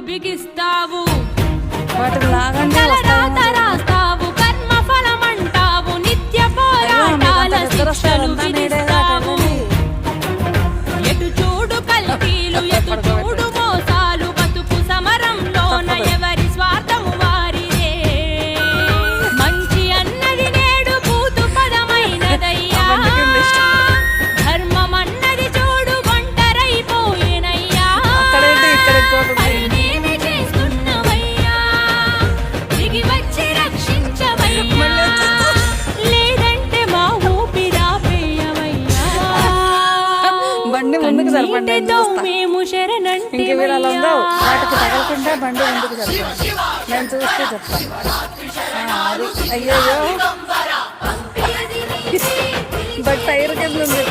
బిగిస్తావు. ముందుకు జరపండి. మేము శరణంటే వాటికి తగలకుండా బండి ముందుకు జరపండి నేను చూస్తే చెప్తాను. అయ్యయ్యో. బట్ టైర్ కింద ఉంది